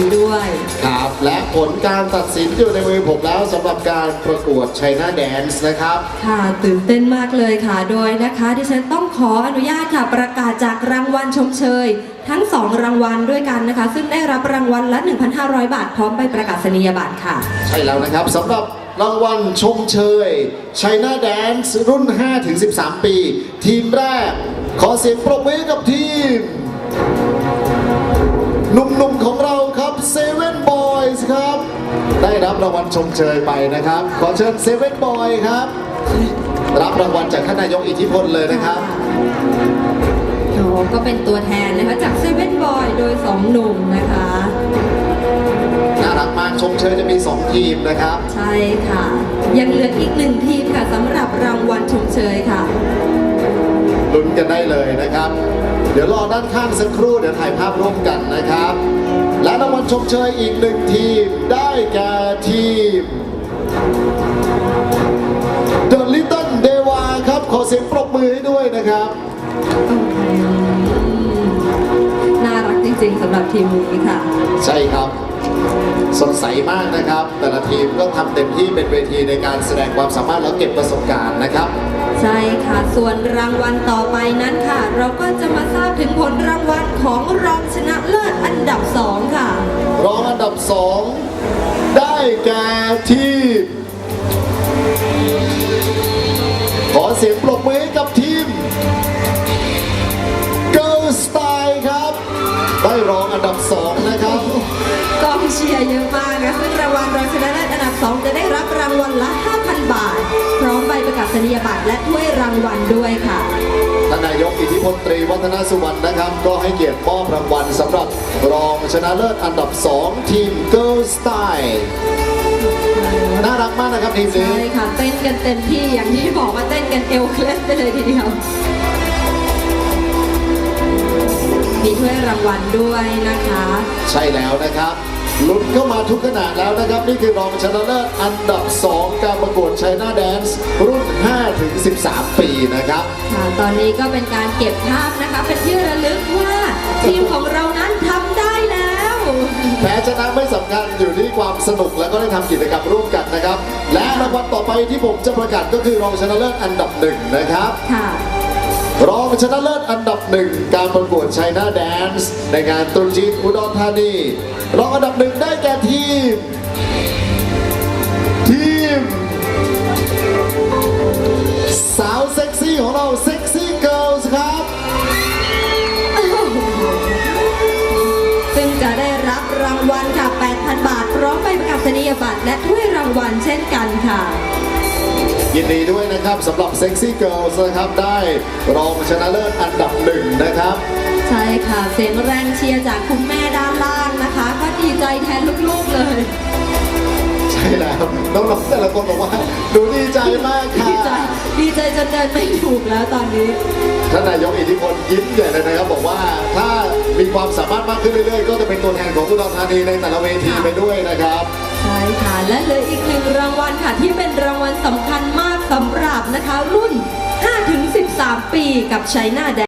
ดีด้วย ครับ และผลการตัดสินอยู่ในมือผมแล้วสำหรับการประกวด China Dance นะครับ ค่ะตื่นเต้นมากเลยค่ะโดยนะคะดิฉันต้องขออนุญาตค่ะประกาศจากรางวัลชมเชย ทั้ง 2 รางวัลด้วยกันนะคะ ซึ่งได้รับรางวัลละ 1,500 บาท พร้อมใบประกาศนียบัตรค่ะ ใช่แล้วนะครับสำหรับรางวัลชมเชย China Dance รุ่น 5-13 ปี ทีมแรก ขอเสียงปรบมือให้กับทีม รับรางวัลชมเชยไปนะครับ ขอเชิญเซเว่นบอยครับ รับรางวัลจากท่านนายกอิทธิพลเลยนะครับ โอ้ก็เป็นตัวแทนนะคะจากเซเว่นบอยโดย2หนุ่มนะคะ น่ารักมากชมเชยจะมี 2 ทีมนะครับ ใช่ค่ะ ยังเหลืออีกหนึ่งทีมค่ะสำหรับรางวัลชมเชยค่ะ ลุ้นกันได้เลยนะครับ เดี๋ยวรอด้านข้างสักครู่เดี๋ยวถ่ายภาพร่วมกันนะครับ และรางวัลชมเชยอีกหนึ่งทีมได้แก่ทีม The Little Deva ครับ ขอเสียงปรบมือให้ด้วยนะครับ น่ารักจริงๆสำหรับทีมนี้ค่ะ ใช่ครับ สดใสมากนะครับ แต่ละทีมก็ทำเต็มที่เป็นเวทีในการแสดงความสามารถแล้วเก็บประสบการณ์นะครับ ใช่ค่ะ ส่วนรางวัลต่อไปนั้นค่ะ เราก็จะมาทราบถึงผลรางวัลของรองชนะเลิศอันดับ 2 ค่ะ แก่ทีม ขอเสียงปรบมือให้กับทีม Girl Style ครับ ได้รองอันดับสองนะครับ กองเชียร์เยอะมากนะซึ่งรางวัลรองชนะเลิศอันดับ 2 จะได้รับรางวัลละ 5,000 บาท พร้อมใบประกาศนียบัตรและถ้วย พลตรีวัฒนสุวรรณนะครับ ก็ให้เกียรติมอบรางวัลสำหรับรองชนะเลิศอันดับ 2 ทีม Girl Style น่ารักมากนะครับทีมใช่นี้ค่ะ เต้นกันเต็มที่อย่างที่บอกว่าเต้นกันเอวเคล็ดไปเลยทีเดียว มีถ้วยรางวัลด้วยนะคะ ใช่แล้วนะครับ ลุ้นเข้ามาทุกขนาดแล้วนะครับ นี่คือรองชนะเลิศอันดับ 2 การประกวด China Dance รุ่น5-13 ปีนะครับ ค่ะตอนนี้ก็เป็นการเก็บภาพนะคะ เป็นที่ระลึกว่าทีมของเรานั้นทำได้แล้ว แพ้ชนะไม่สำคัญอยู่ที่ความสนุกแล้วก็ได้ทำกิจกรรมร่วมกันนะครับ และรางวัลต่อไปที่ผมจะประกาศก็คือรองชนะเลิศอันดับหนึ่งนะครับ ค่ะ รองชนะเลิศอันดับหนึ่งการประกวด China Dance ในงานตรุษจีนอุดรธานีรองอันดับหนึ่งได้แก่ทีม ทีม สาวเซ็กซี่ของเราเซ็กซี่เกิลส์ครับ ซึ่งจะได้รับรางวัลค่ะ 8,000 บาท พร้อมใบประกาศนียบัตรและถ้วยรางวัลเช่นกันค่ะ ยินดีด้วยนะครับสำหรับเซ็กซี่เกิลส์นะครับได้รองชนะเลิศอันดับหนึ่งนะครับ ใช่ค่ะ เสียงแรงเชียร์จากคุณแม่ด้านล่างนะคะ ก็ดีใจแทนลูกๆเลย ใช่แล้วน้องๆแต่ละคนบอกว่าหนูดีใจมากค่ะดีใจดีใจจนเดินไม่ถูกแล้วตอนนี้ท่านนายกอิทธิพลยิ้มใหญ่เลยนะครับ บอกว่าถ้ามีความสามารถมากขึ้นเรื่อยๆ ก็จะเป็นตัวแทนของอุดรธานีในแต่ละเวทีไปด้วยนะครับ ใช่ค่ะ และเหลืออีกหนึ่งรางวัลค่ะ ที่เป็นรางวัลสำคัญมากสำหรับนะคะ รุ่น 5-13 ปีกับชัยนาแด